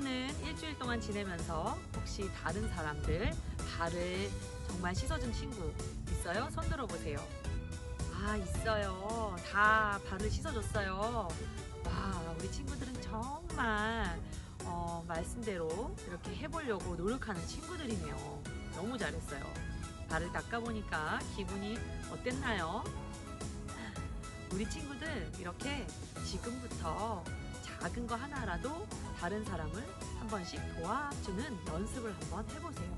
또는 일주일 동안 지내면서 혹시 다른 사람들 발을 정말 씻어준 친구 있어요? 손 들어보세요. 아, 있어요. 다 발을 씻어줬어요. 와, 우리 친구들은 정말 어, 말씀대로 이렇게 해보려고 노력하는 친구들이네요. 너무 잘했어요. 발을 닦아보니까 기분이 어땠나요? 우리 친구들 이렇게 지금부터 작은 거 하나라도 다른 사람을 한 번씩 도와주는 연습을 한번 해보세요.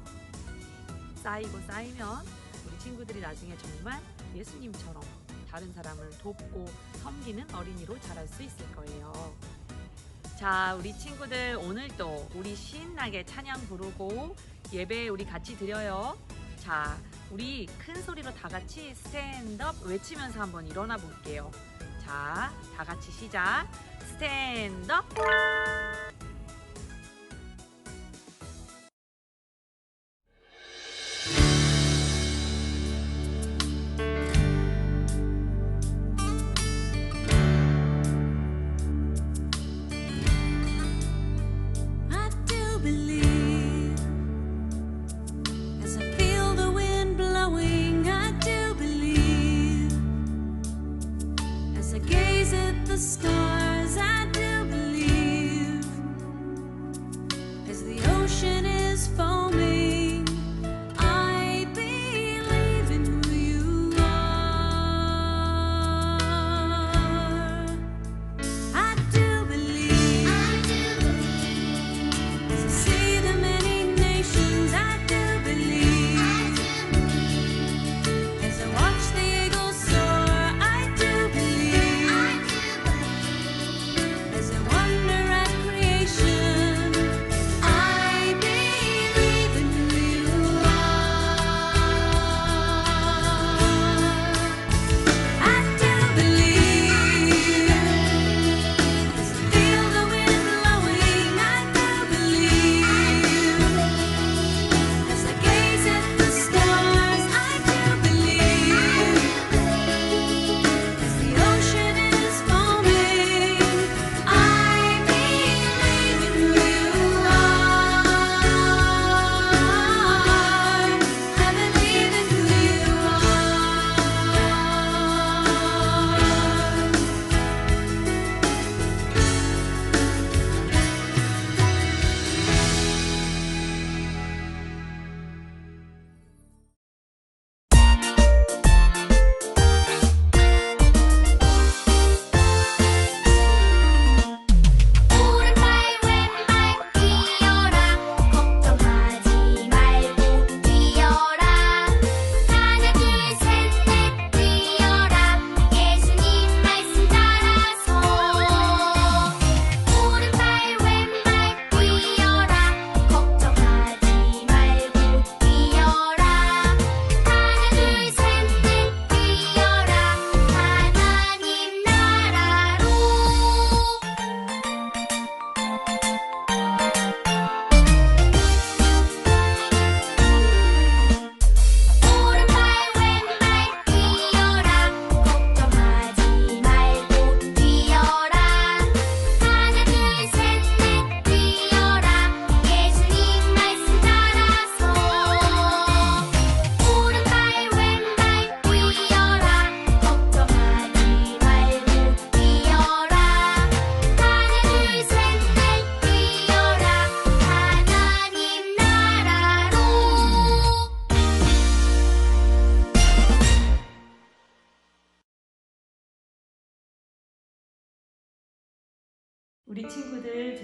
쌓이고 쌓이면 우리 친구들이 나중에 정말 예수님처럼 다른 사람을 돕고 섬기는 어린이로 자랄 수 있을 거예요. 자, 우리 친구들 오늘도 우리 신나게 찬양 부르고 예배 우리 같이 드려요. 자, 우리 큰 소리로 다 같이 스탠드업 외치면서 한번 일어나 볼게요. 자, 다 같이 시작. 스탠드업.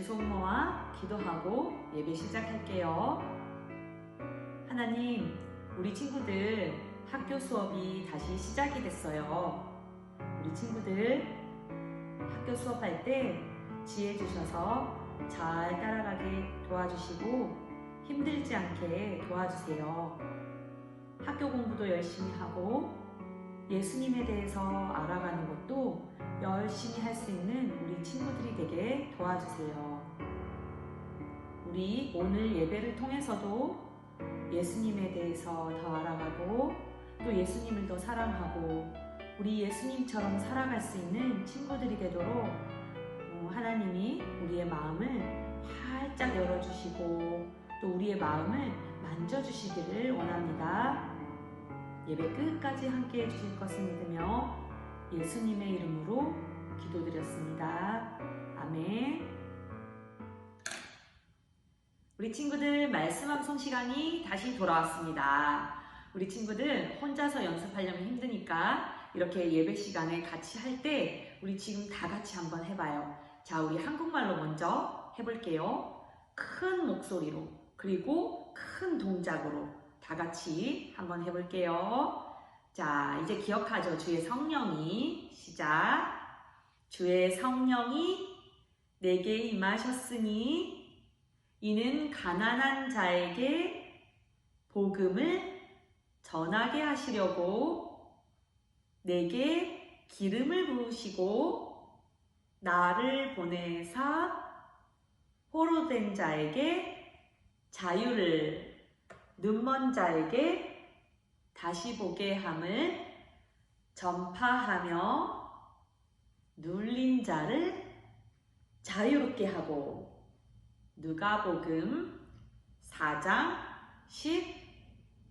손 모아 기도하고 예배 시작할게요. 하나님, 우리 친구들 학교 수업이 다시 시작이 됐어요. 우리 친구들 학교 수업할 때 지혜 주셔서 잘 따라가게 도와주시고 힘들지 않게 도와주세요. 학교 공부도 열심히 하고 예수님에 대해서 알아가는 것도 열심히 할 수 있는 우리 친구들이 되게 도와주세요. 우리 오늘 예배를 통해서도 예수님에 대해서 더 알아가고 또 예수님을 더 사랑하고 우리 예수님처럼 살아갈 수 있는 친구들이 되도록 어, 하나님이 우리의 마음을 활짝 열어주시고 또 우리의 마음을 만져주시기를 원합니다. 예배 끝까지 함께 해주실 것을 믿으며 예수님의 이름으로 기도드렸습니다. 아멘. 우리 친구들 말씀 암송 시간이 다시 돌아왔습니다. 우리 친구들 혼자서 연습하려면 힘드니까 이렇게 예배 시간에 같이 할 때 우리 지금 다 같이 한번 해봐요. 자, 우리 한국말로 먼저 해볼게요. 큰 목소리로 그리고 큰 동작으로 다 같이 한번 해볼게요. 자, 이제 기억하죠? 주의 성령이 시작. 주의 성령이 내게 임하셨으니 이는 가난한 자에게 복음을 전하게 하시려고 내게 기름을 부으시고 나를 보내사 포로된 자에게 자유를 눈먼 자에게 다시 보게 함을 전파하며 눌린 자를 자유롭게 하고 누가복음 4장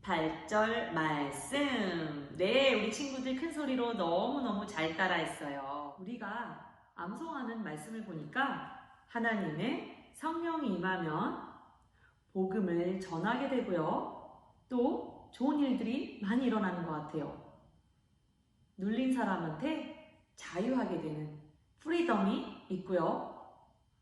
18절 말씀. 네, 우리 친구들 큰 소리로 너무너무 잘 따라했어요. 우리가 암송하는 말씀을 보니까 하나님의 성령이 임하면 복음을 전하게 되고요. 또 좋은 일들이 많이 일어나는 것 같아요. 눌린 사람한테 자유하게 되는 프리덤이 있고요.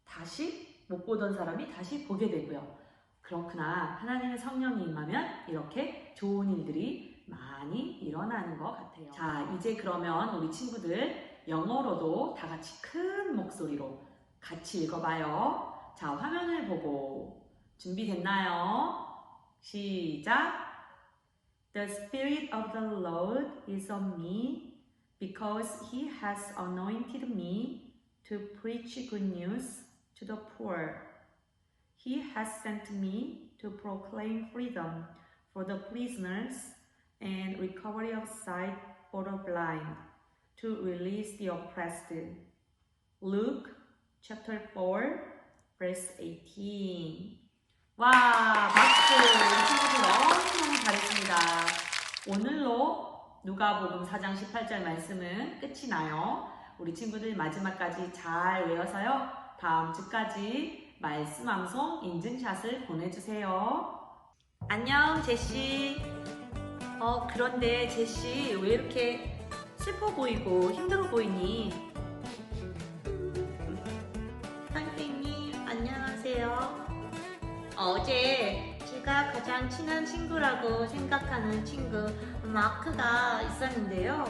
다시 못 보던 사람이 다시 보게 되고요. 그렇구나. 하나님의 성령이 임하면 이렇게 좋은 일들이 많이 일어나는 것 같아요. 자, 이제 그러면 우리 친구들 영어로도 다 같이 큰 목소리로 같이 읽어봐요. 자, 화면을 보고 준비됐나요? 시작! The Spirit of the Lord is on me because He has anointed me to preach good news to the poor. He has sent me to proclaim freedom for the prisoners and recovery of sight for the blind, to release the oppressed. Luke chapter 4, verse 18. 와, 박수! 친구들 너무너무 잘했습니다. 오늘로 누가복음 4장 18절 말씀은 끝이 나요. 우리 친구들 마지막까지 잘 외워서요. 다음 주까지 말씀 암송 인증샷을 보내주세요. 안녕, 제시. 어, 그런데 제시 왜 이렇게 슬퍼 보이고 힘들어 보이니? 선생님, 안녕하세요. 어제 제가 가장 친한 친구라고 생각하는 친구 마크가 있었는데요.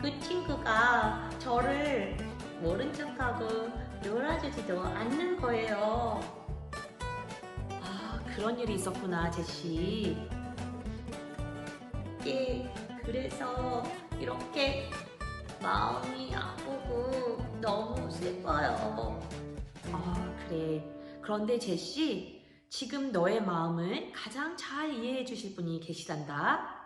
그 친구가 저를 모른 척하고 놀아주지도 않는 거예요. 아, 그런 일이 있었구나, 제시. 예, 그래서 이렇게 마음이 아프고 너무 슬퍼요. 아, 그래. 그런데 제시, 지금 너의 마음을 가장 잘 이해해 주실 분이 계시단다.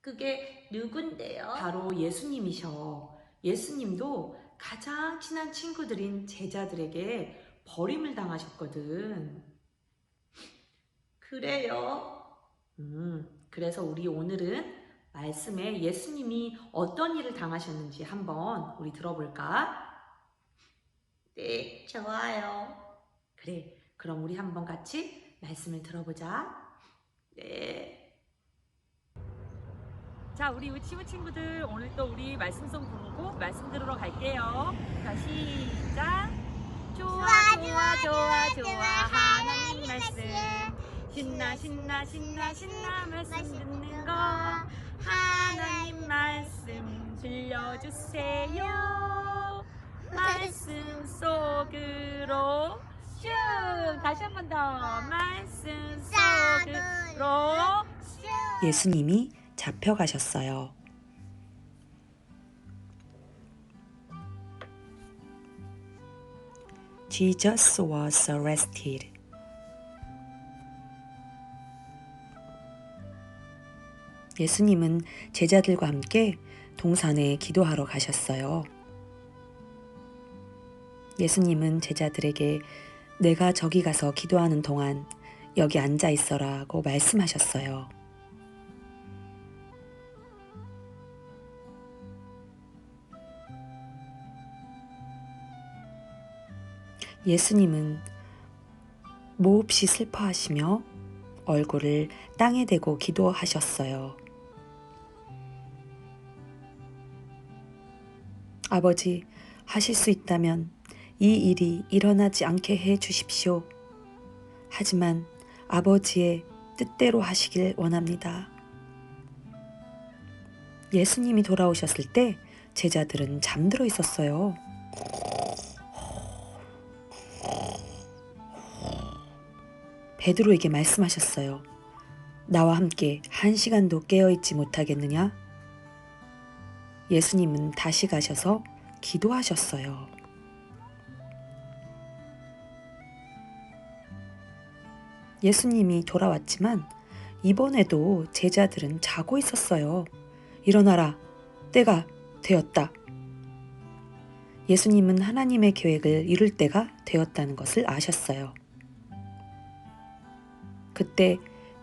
그게 누군데요? 바로 예수님이셔. 예수님도 가장 친한 친구들인 제자들에게 버림을 당하셨거든. 그래요? 음, 그래서 우리 오늘은 말씀에 예수님이 어떤 일을 당하셨는지 한번 우리 들어볼까? 네, 좋아요. 그래, 그럼 우리 한번 같이 말씀을 들어보자. 네. 자, 우리 유치부 친구들 오늘 또 우리 말씀송 부르고 말씀 들으러 갈게요. 자, 시작. 좋아, 좋아, 좋아, 좋아, 하나님 말씀. 신나, 신나, 신나, 신나 말씀 듣는 거. 하나님 말씀 들려주세요. 말씀 속으로 슝 다시 한 번 더 말씀 속으로 예수님이 잡혀가셨어요. Jesus was arrested. 예수님은 제자들과 함께 동산에 기도하러 가셨어요. 예수님은 제자들에게 내가 저기 가서 기도하는 동안 여기 앉아 있어라고 말씀하셨어요. 예수님은 몹시 슬퍼하시며 얼굴을 땅에 대고 기도하셨어요. 아버지, 하실 수 있다면 이 일이 일어나지 않게 해 주십시오. 하지만 아버지의 뜻대로 하시길 원합니다. 예수님이 돌아오셨을 때 제자들은 잠들어 있었어요. 베드로에게 말씀하셨어요. 나와 함께 한 시간도 깨어 있지 못하겠느냐? 예수님은 다시 가셔서 기도하셨어요. 예수님이 돌아왔지만 이번에도 제자들은 자고 있었어요. 일어나라. 때가 되었다. 예수님은 하나님의 계획을 이룰 때가 되었다는 것을 아셨어요. 그때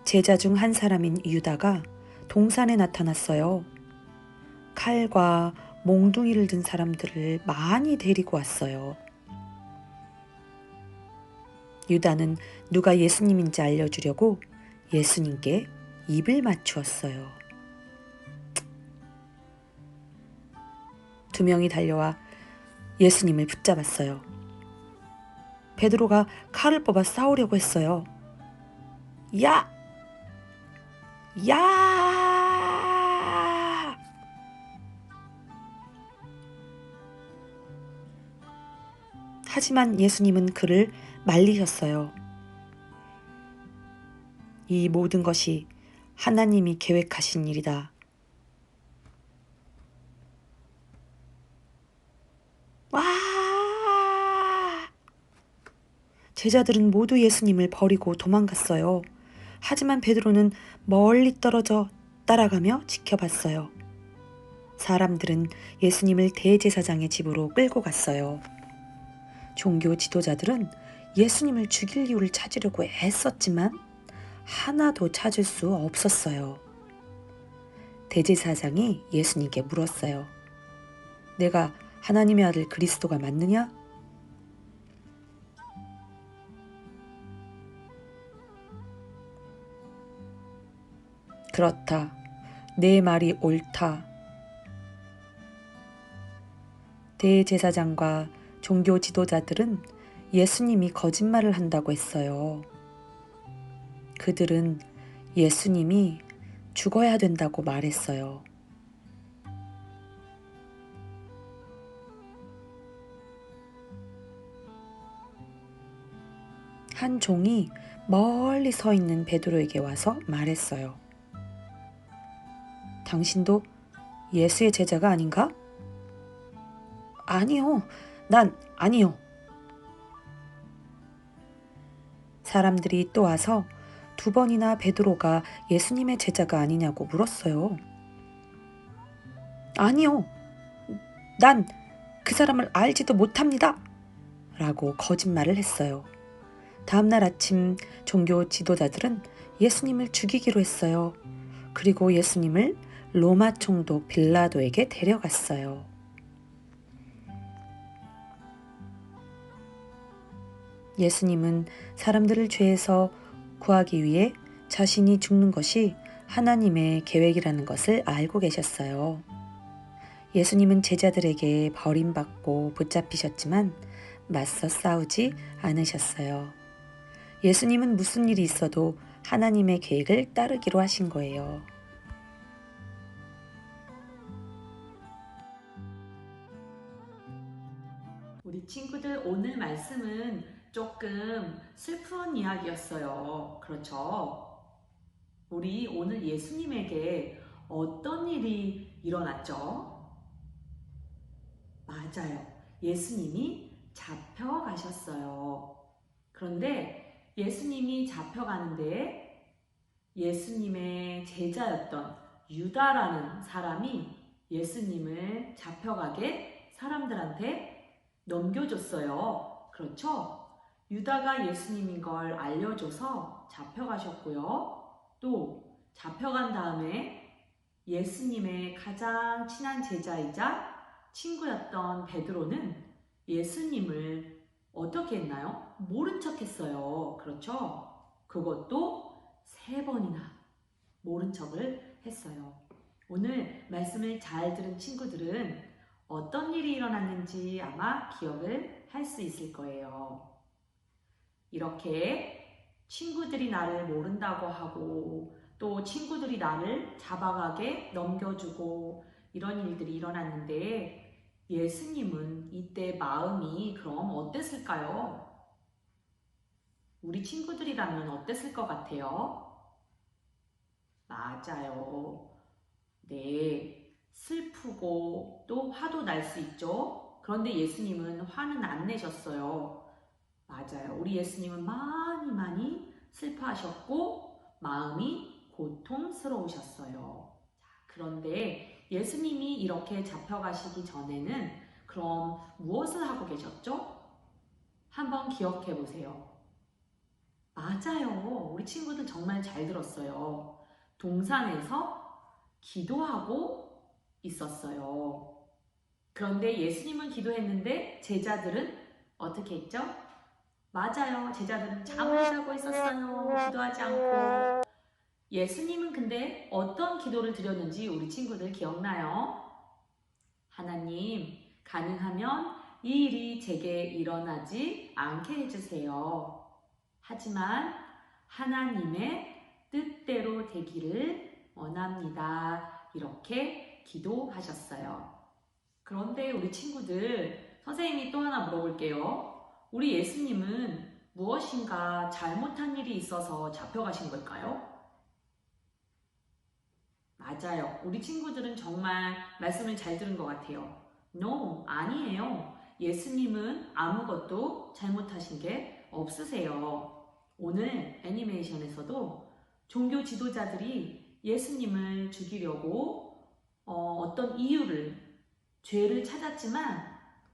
제자 중 한 사람인 유다가 동산에 나타났어요. 칼과 몽둥이를 든 사람들을 많이 데리고 왔어요. 유다는 누가 예수님인지 알려주려고 예수님께 입을 맞추었어요. 두 명이 달려와 예수님을 붙잡았어요. 베드로가 칼을 뽑아 싸우려고 했어요. 야! 야! 하지만 예수님은 그를 말리셨어요. 이 모든 것이 하나님이 계획하신 일이다. 와! 제자들은 모두 예수님을 버리고 도망갔어요. 하지만 베드로는 멀리 떨어져 따라가며 지켜봤어요. 사람들은 예수님을 대제사장의 집으로 끌고 갔어요. 종교 지도자들은 예수님을 죽일 이유를 찾으려고 애썼지만 하나도 찾을 수 없었어요. 대제사장이 예수님께 물었어요. 내가 하나님의 아들 그리스도가 맞느냐? 그렇다. 내 말이 옳다. 대제사장과 종교 지도자들은 예수님이 거짓말을 한다고 했어요. 그들은 예수님이 죽어야 된다고 말했어요. 한 종이 멀리 서 있는 베드로에게 와서 말했어요. 당신도 예수의 제자가 아닌가? 아니요, 난 아니요. 사람들이 또 와서 두 번이나 베드로가 예수님의 제자가 아니냐고 물었어요. 아니요, 난 그 사람을 알지도 못합니다. 라고 거짓말을 했어요. 다음날 아침 종교 지도자들은 예수님을 죽이기로 했어요. 그리고 예수님을 로마 총독 빌라도에게 데려갔어요. 예수님은 사람들을 죄에서 구하기 위해 자신이 죽는 것이 하나님의 계획이라는 것을 알고 계셨어요. 예수님은 제자들에게 버림받고 붙잡히셨지만 맞서 싸우지 않으셨어요. 예수님은 무슨 일이 있어도 하나님의 계획을 따르기로 하신 거예요. 친구들 오늘 말씀은 조금 슬픈 이야기였어요. 그렇죠? 우리 오늘 예수님에게 어떤 일이 일어났죠? 맞아요. 예수님이 잡혀가셨어요. 그런데 예수님이 잡혀가는데 예수님의 제자였던 유다라는 사람이 예수님을 잡혀가게 사람들한테 넘겨줬어요. 그렇죠? 유다가 예수님인 걸 알려줘서 잡혀가셨고요. 또 잡혀간 다음에 예수님의 가장 친한 제자이자 친구였던 베드로는 예수님을 어떻게 했나요? 모른 척 했어요. 그렇죠? 그것도 세 번이나 모른 척을 했어요. 오늘 말씀을 잘 들은 친구들은 어떤 일이 일어났는지 아마 기억을 할 수 있을 거예요. 이렇게 친구들이 나를 모른다고 하고 또 친구들이 나를 잡아가게 넘겨주고 이런 일들이 일어났는데 예수님은 이때 마음이 그럼 어땠을까요? 우리 친구들이라면 어땠을 것 같아요? 맞아요. 네. 슬프고 또 화도 날 수 있죠. 그런데 예수님은 화는 안 내셨어요. 맞아요. 우리 예수님은 많이 많이 슬퍼하셨고 마음이 고통스러우셨어요. 자, 그런데 예수님이 이렇게 잡혀가시기 전에는 그럼 무엇을 하고 계셨죠? 한번 기억해 보세요. 맞아요. 우리 친구들 정말 잘 들었어요. 동산에서 기도하고 있었어요. 그런데 예수님은 기도했는데 제자들은 어떻게 했죠? 맞아요. 제자들은 잠을 자고 있었어요. 기도하지 않고. 예수님은 근데 어떤 기도를 드렸는지 우리 친구들 기억나요? 하나님, 가능하면 이 일이 제게 일어나지 않게 해주세요. 하지만 하나님의 뜻대로 되기를 원합니다. 이렇게 기도하셨어요. 그런데 우리 친구들, 선생님이 또 하나 물어볼게요. 우리 예수님은 무엇인가 잘못한 일이 있어서 잡혀가신 걸까요? 맞아요. 우리 친구들은 정말 말씀을 잘 들은 것 같아요. No, 아니에요. 예수님은 아무것도 잘못하신 게 없으세요. 오늘 애니메이션에서도 종교 지도자들이 예수님을 죽이려고 어, 떤 이유를, 죄를 찾았지만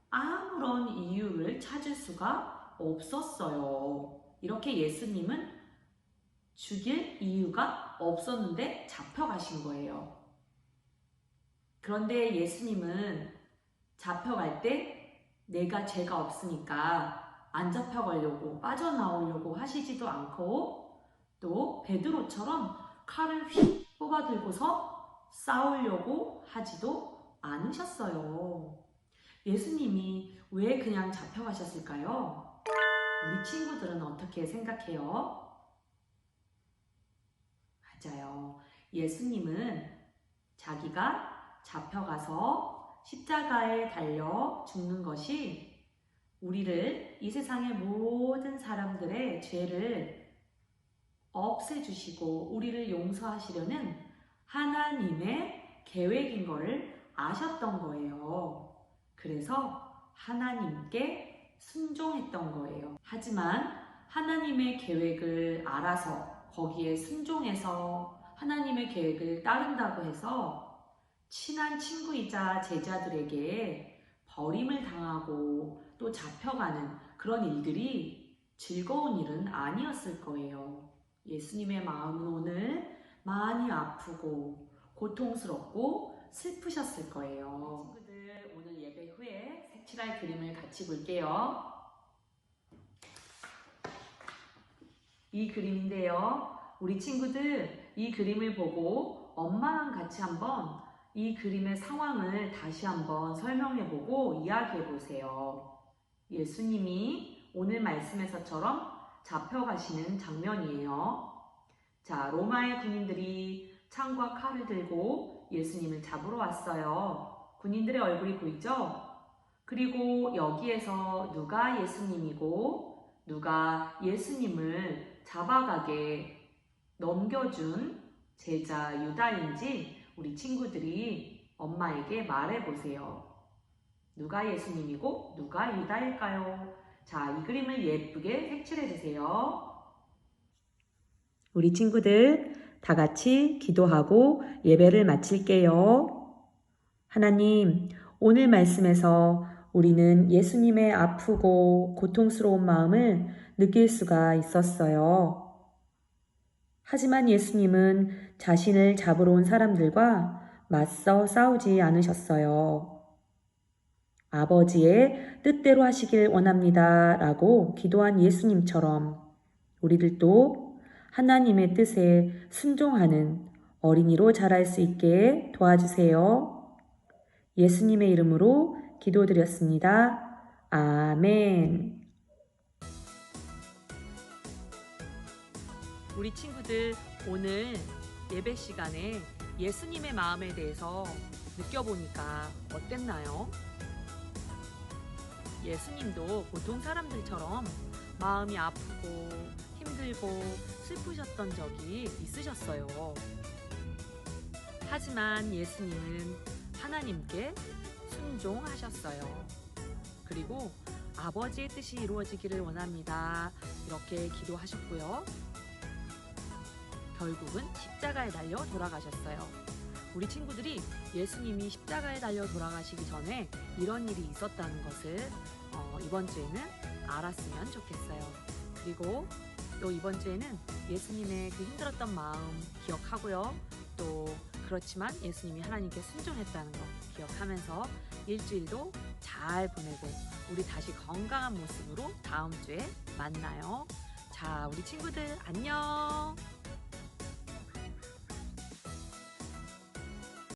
아무런 이유를 찾을 수가 없었어요. 이렇게 예수님은 죽일 이유가 없었는데 잡혀가신 거예요. 그런데 예수님은 잡혀갈 때 내가 죄가 없으니까 안 잡혀가려고 빠져나오려고 하시지도 않고 또 베드로처럼 칼을 휙 뽑아 들고서 싸우려고 하지도 않으셨어요. 예수님이 왜 그냥 잡혀가셨을까요? 우리 친구들은 어떻게 생각해요? 맞아요. 예수님은 자기가 잡혀가서 십자가에 달려 죽는 것이 우리를 이 세상의 모든 사람들의 죄를 없애주시고 우리를 용서하시려는 하나님의 계획인 것을 아셨던 거예요. 그래서 하나님께 순종했던 거예요. 하지만 하나님의 계획을 알아서 거기에 순종해서 하나님의 계획을 따른다고 해서 친한 친구이자 제자들에게 버림을 당하고 또 잡혀가는 그런 일들이 즐거운 일은 아니었을 거예요. 예수님의 마음은 오늘 많이 아프고 고통스럽고 슬프셨을 거예요. 친구들 오늘 예배 후에 색칠할 그림을 같이 볼게요. 이 그림인데요. 우리 친구들 이 그림을 보고 엄마랑 같이 한번 이 그림의 상황을 다시 한번 설명해 보고 이야기해 보세요. 예수님이 오늘 말씀에서처럼 잡혀가시는 장면이에요. 자, 로마의 군인들이 창과 칼을 들고 예수님을 잡으러 왔어요. 군인들의 얼굴이 보이죠? 그리고 여기에서 누가 예수님이고 누가 예수님을 잡아가게 넘겨준 제자 유다인지 우리 친구들이 엄마에게 말해보세요. 누가 예수님이고 누가 유다일까요? 자, 이 그림을 예쁘게 색칠해 주세요. 우리 친구들 다 같이 기도하고 예배를 마칠게요. 하나님, 오늘 말씀에서 우리는 예수님의 아프고 고통스러운 마음을 느낄 수가 있었어요. 하지만 예수님은 자신을 잡으러 온 사람들과 맞서 싸우지 않으셨어요. 아버지의 뜻대로 하시길 원합니다. 라고 기도한 예수님처럼 우리들도 하나님의 뜻에 순종하는 어린이로 자랄 수 있게 도와주세요. 예수님의 이름으로 기도드렸습니다. 아멘. 우리 친구들 오늘 예배 시간에 예수님의 마음에 대해서 느껴보니까 어땠나요? 예수님도 보통 사람들처럼 마음이 아프고 힘들고 슬프셨던 적이 있으셨어요. 하지만 예수님은 하나님께 순종하셨어요. 그리고 아버지의 뜻이 이루어지기를 원합니다. 이렇게 기도하셨고요. 결국은 십자가에 달려 돌아가셨어요. 우리 친구들이 예수님이 십자가에 달려 돌아가시기 전에 이런 일이 있었다는 것을 어, 이번 주에는 알았으면 좋겠어요. 그리고 또 이번 주에는 예수님의 그 힘들었던 마음 기억하고요. 또 그렇지만 예수님이 하나님께 순종했다는 거 기억하면서 일주일도 잘 보내고 우리 다시 건강한 모습으로 다음 주에 만나요. 자, 우리 친구들 안녕.